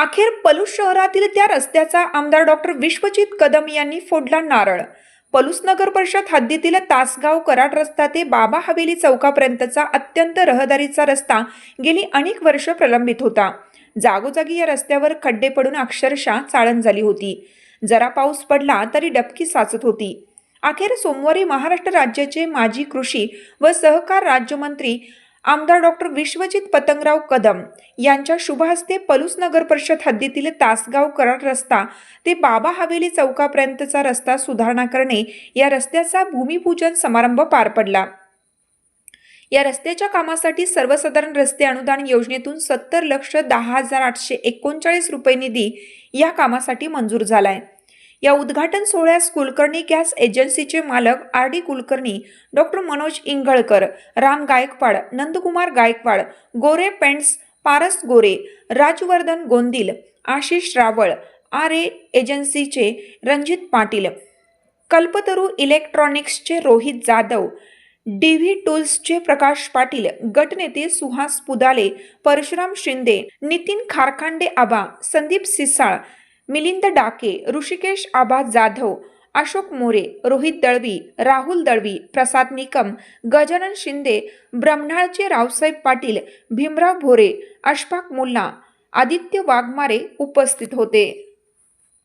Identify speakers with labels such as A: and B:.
A: अखेर पलूस शहरातील त्या रस्त्याचा आमदार डॉक्टर विश्वजित कदम यांनी फोडला नारळ. पलूस नगर परिषद हद्दीतील तासगाव कराड रस्ता ते बाबा हवेली चौकापर्यंतचा अत्यंत रहदारीचा रस्ता गेली अनेक वर्ष प्रलंबित होता. जागोजागी या रस्त्यावर खड्डे पडून अक्षरशः चाळण झाली होती. जरा पाऊस पडला तरी डबकी साचत होती. अखेर सोमवारी महाराष्ट्र राज्याचे माजी कृषी व सहकार राज्यमंत्री आमदार डॉक्टर विश्वजित पतंगराव कदम यांच्या शुभहस्ते पलूस नगर परिषद हद्दीतील तासगाव करार रस्ता ते बाबा हवेली चौकापर्यंतचा रस्ता सुधारणा करणे या रस्त्याचा भूमिपूजन समारंभ पार पडला. या रस्त्याच्या कामासाठी सर्वसाधारण रस्ते अनुदान योजनेतून सत्तर लक्ष दहा हजार आठशे एकोणचाळीस रुपये निधी या कामासाठी मंजूर झाला आहे या उद्घाटन सोहळ्यास कुलकर्णी गॅस एजन्सीचे मालक R D Kulkarni doctor Manoj Ingalkar Ram Gaikwad Nandkumar Gaikwad Gore paints Paras Gore Rajvardhan Gondil Ashish Raval R A एजन्सीचे Ranjit Patil Kalpataru इलेक्ट्रॉनिक्सचे रोहित जाधव डी व्ही टूल्सचे प्रकाश पाटील गटनेते सुहास पुदाले परशुराम शिंदे नितीन खारखांडे आबा संदीप सिसाळ मिलिंद डाके ऋषिकेश आबा जाधव अशोक मोरे रोहित दळवी राहुल दळवी प्रसाद निकम गजानन शिंदे ब्रह्मणाळचे रावसाहेब पाटील भीमराव भोरे अशफाक मुल्ला आदित्य वाघमारे उपस्थित होते.